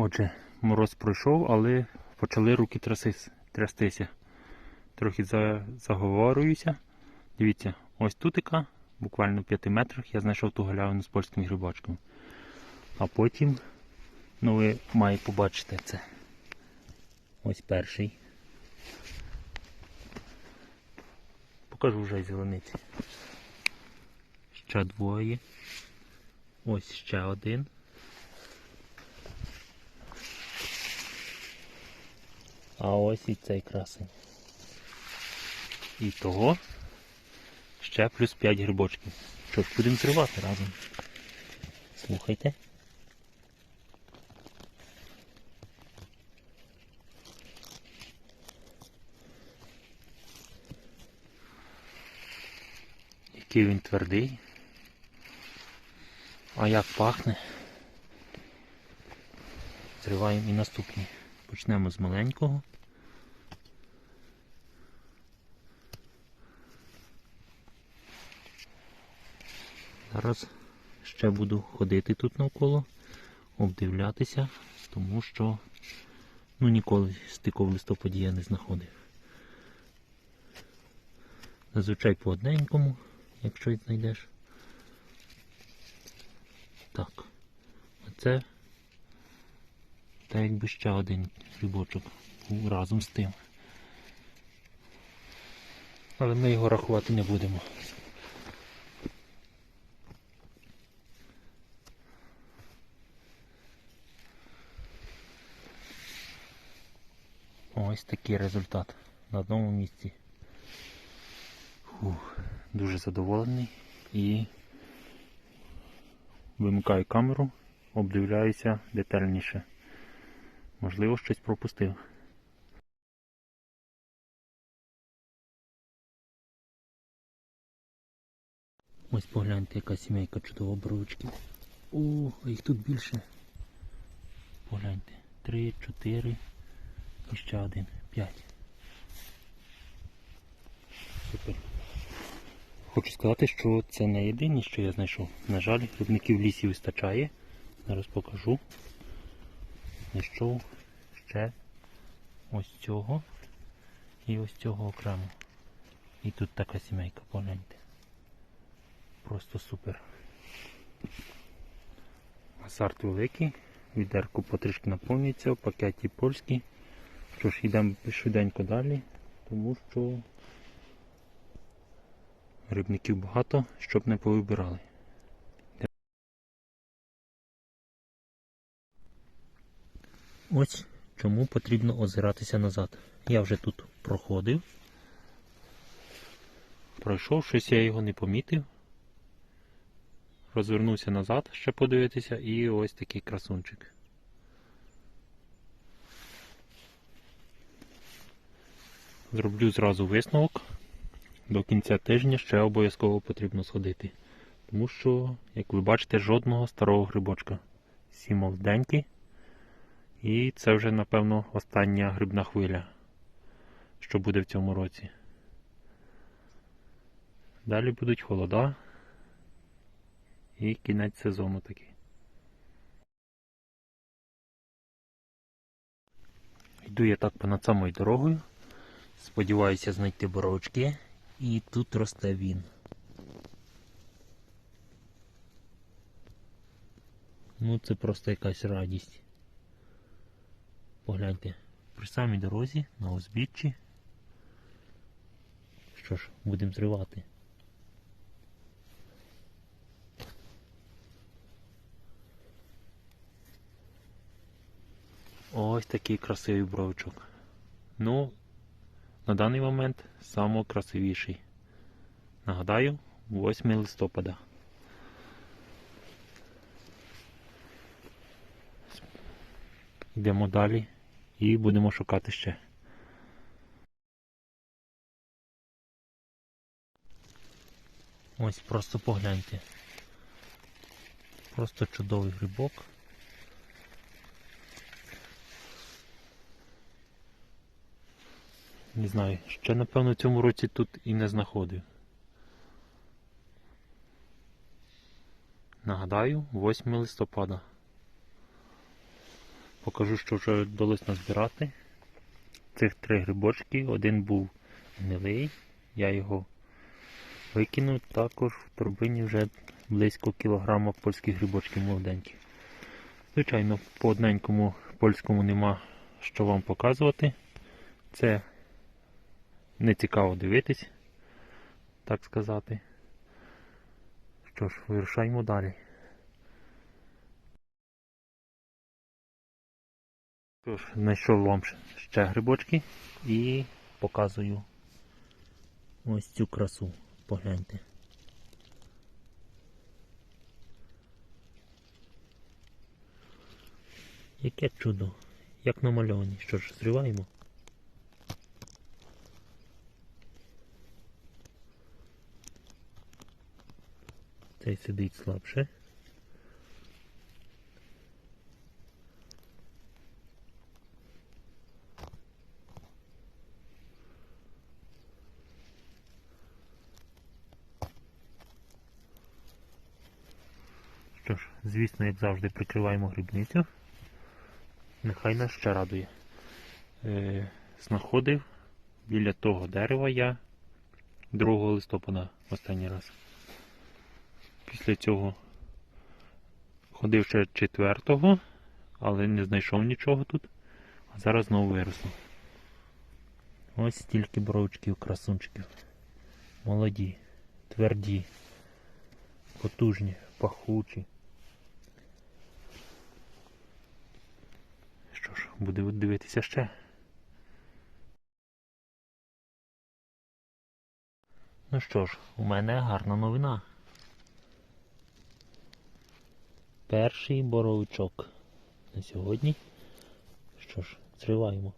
Отже, мороз пройшов, але почали руки трястися. Трохи заговорююся. Дивіться, ось тутика, буквально в 5 метрах, я знайшов ту галявину з польськими грибочками. А потім, ну ви маєте побачити це. Ось перший. Покажу вже зелениці. Ще двоє. Ось ще один. А ось і цей красень. І того ще плюс 5 грибочків. Що ж, будемо зривати разом. Слухайте. Який він твердий. А як пахне. Зриваємо і наступні. Почнемо з маленького. Зараз ще буду ходити тут навколо, обдивлятися, тому що ну, ніколи стику в листопаді я не знаходив. Зазвичай по одненькому, якщо й знайдеш. Так. А це та якби ще один грибочок разом з тим. Але ми його рахувати не будемо. Ось такий результат на одному місці. Фух, дуже задоволений і вимикаю камеру, обдивляюся детальніше. Можливо, щось пропустив. Ось погляньте, яка сімейка чудова боровичків. О, а їх тут більше. Погляньте. Три, чотири і ще один. П'ять. Супер. Хочу сказати, що це не єдине, що я знайшов. На жаль, грибників в лісі вистачає. Зараз покажу. Знайшов ще ось цього і ось цього окремо. І тут така сімейка, погляньте. Просто супер. Азарт великий. Відерку потрішки наповнюється, в пакеті польський. Що ж, йдемо швиденько далі, тому що рибників багато, щоб не повибирали. Ось чому потрібно озиратися назад. Я вже тут проходив. Пройшов, щось я його не помітив. Розвернувся назад, ще подивитися, і ось такий красунчик. Зроблю зразу висновок. До кінця тижня ще обов'язково потрібно сходити. Тому що, як ви бачите, жодного старого грибочка. Всі молоденькі. І це вже, напевно, остання грибна хвиля, що буде в цьому році. Далі будуть холода і кінець сезону такий. Йду я так понад самою дорогою. Сподіваюся знайти боровички. І тут росте він. Ну це просто якась радість. Погляньте, при самій дорозі, на узбіччі. Що ж, будемо зривати. Ось такий красивий бровичок. Ну, на даний момент найкрасивіший. Нагадаю, 8 листопада. Йдемо далі і будемо шукати ще. Ось просто погляньте. Просто чудовий грибок. Не знаю, ще напевно в цьому році тут і не знаходив. Нагадаю, 8 листопада. Покажу, що вже вдалося назбирати. Цих три грибочки. Один був гнилий, я його викинув. Також в торбині вже близько кілограма польських грибочків молоденьких. Звичайно, по одненькому польському нема що вам показувати. Це не цікаво дивитись, так сказати. Що ж, вирушаємо далі. Тож, знайшов вам ще грибочки і показую ось цю красу. Погляньте. Яке чудо, як намальовані. Що ж, зриваємо. Цей сидить слабше. Що ж, звісно, як завжди, прикриваємо грибницю. Нехай нас ще радує. Е, знаходив біля того дерева я 2 листопада останній раз. Після цього ходив ще 4, але не знайшов нічого тут. А зараз знову виросло. Ось стільки боровичків, красунчиків. Молоді, тверді, потужні, пахучі. Що ж, буде дивитися ще. Ну що ж, у мене гарна новина. Перший боровичок на сьогодні. Що ж, зриваємо.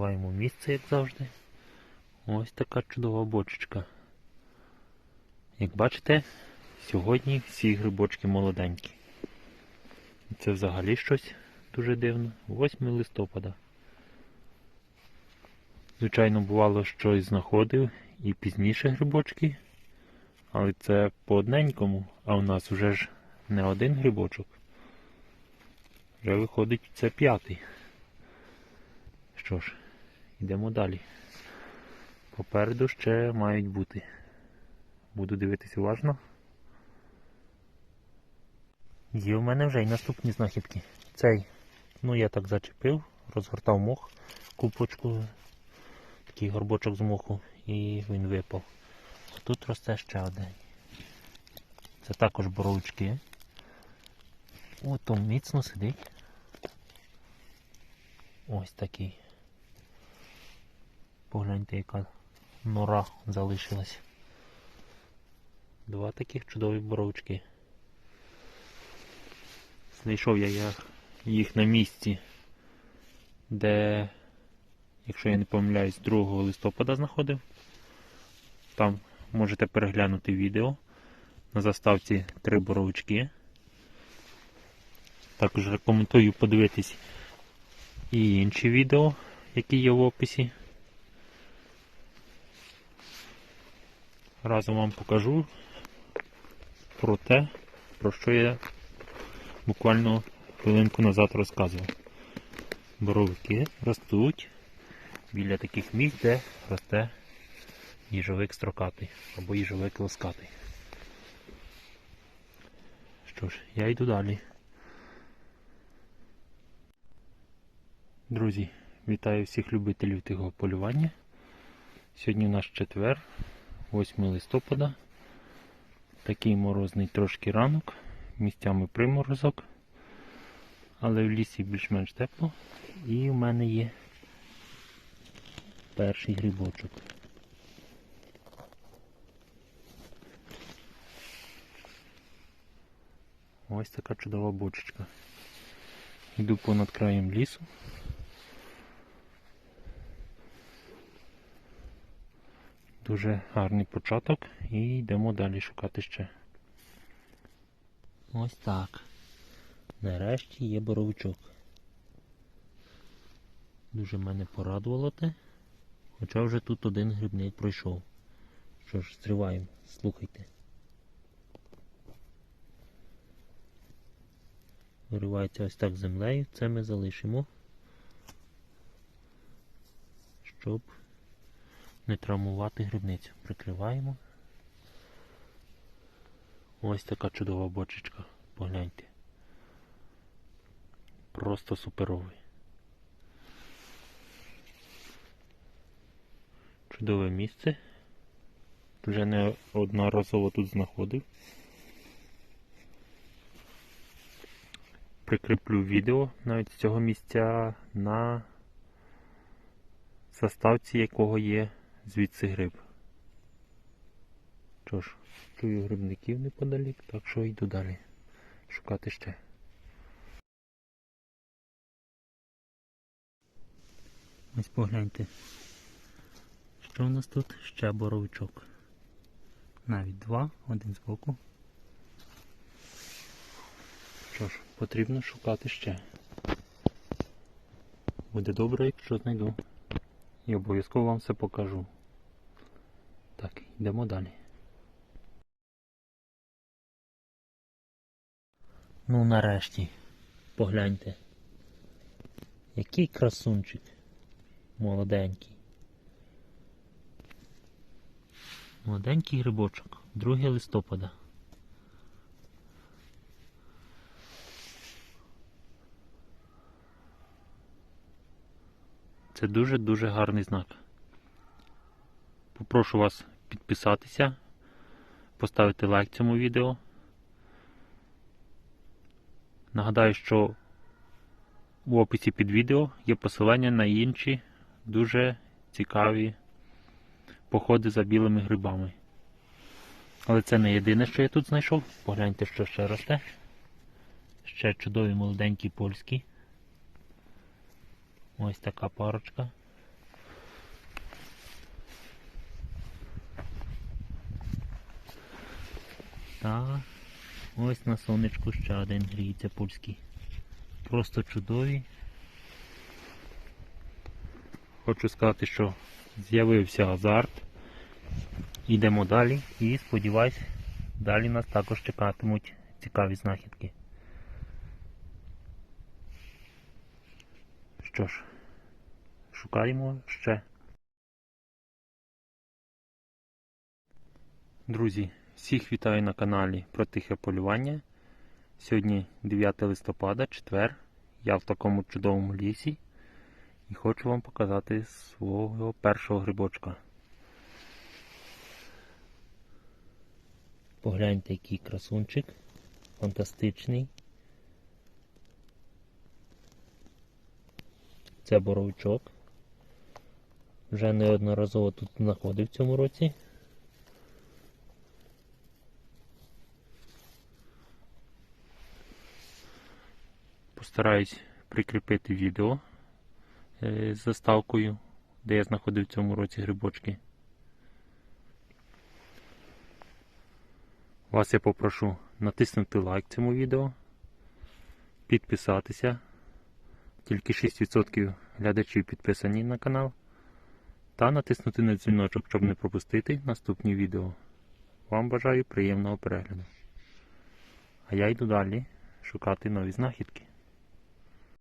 Закриваємо місце, як завжди. Ось така чудова бочечка. Як бачите, сьогодні всі грибочки молоденькі. Це взагалі щось дуже дивно. 8 листопада. Звичайно, бувало щось знаходив і пізніше грибочки. Але це по одненькому, а у нас вже ж не один грибочок. Вже виходить це п'ятий. Що ж, йдемо далі. Попереду ще мають бути. Буду дивитись уважно. Є в мене вже й наступні знахідки. Цей, ну я так зачепив, розгортав мох, купочку, такий горбочок з моху і він випав. Тут росте ще один. Це також боровички. Ото міцно сидить. Ось такий. Погляньте, яка нора залишилась. Два таких чудові боровички. Знайшов я їх- на місці, де, якщо я не помиляюсь, 2 листопада знаходив. Там можете переглянути відео. На заставці три боровички. Також рекомендую подивитись і інші відео, які є в описі. Разом вам покажу про те, про що я буквально хвилинку назад розказував. Боровики ростуть біля таких місць, де росте їжовик строкатий або їжовик лоскатий. Що ж, я йду далі. Друзі, вітаю всіх любителів тихого полювання. Сьогодні у нас четвер, 8 листопада. Такий морозний трошки ранок, місцями приморозок, але в лісі більш-менш тепло. І в мене є перший грибочок. Ось така чудова бочечка. Йду понад краєм лісу. Дуже гарний початок і йдемо далі шукати ще. Ось так. Нарешті є боровичок. Дуже мене порадувало те. Хоча вже тут один грибник пройшов. Що ж, стриваємо, слухайте. Виривається ось так землею, це ми залишимо, щоб не травмувати грибницю. Прикриваємо. Ось така чудова бочечка. Погляньте. Просто суперовий. Чудове місце. Вже неодноразово тут знаходив. Прикріплю відео навіть з цього місця на заставці якого є звідси гриб. Що ж, чую грибників неподалік, так що йду далі шукати ще. Ось погляньте. Що в нас тут? Ще боровичок. Навіть два, один збоку. Що ж, потрібно шукати ще. Буде добре, якщо знайду. І обов'язково вам все покажу. Так, йдемо далі. Ну нарешті, погляньте. Який красунчик. Молоденький. Молоденький грибочок. 2 листопада. Це дуже-дуже гарний знак. Попрошу вас підписатися, поставити лайк цьому відео. Нагадаю, що в описі під відео є посилання на інші дуже цікаві походи за білими грибами. Але це не єдине, що я тут знайшов. Погляньте, що ще росте. Ще чудові молоденькі польські. Ось така парочка. Та ось на сонечку ще один гріється польський. Просто чудові. Хочу сказати, що з'явився азарт. Йдемо далі і сподіваюсь, далі нас також чекатимуть цікаві знахідки. Що ж, шукаємо ще. Друзі, всіх вітаю на каналі про тихе полювання. Сьогодні 9 листопада, четвер. Я в такому чудовому лісі і хочу вам показати свого першого грибочка. Погляньте, який красунчик. Фантастичний. Це боровичок. Вже неодноразово тут знаходив в цьому році. Постараюсь прикріпити відео е, з заставкою, де я знаходив в цьому році грибочки. Вас я попрошу натиснути лайк цьому відео, підписатися. Тільки 6% глядачів підписані на канал. Та натиснути на дзвіночок, щоб не пропустити наступні відео. Вам бажаю приємного перегляду. А я йду далі шукати нові знахідки.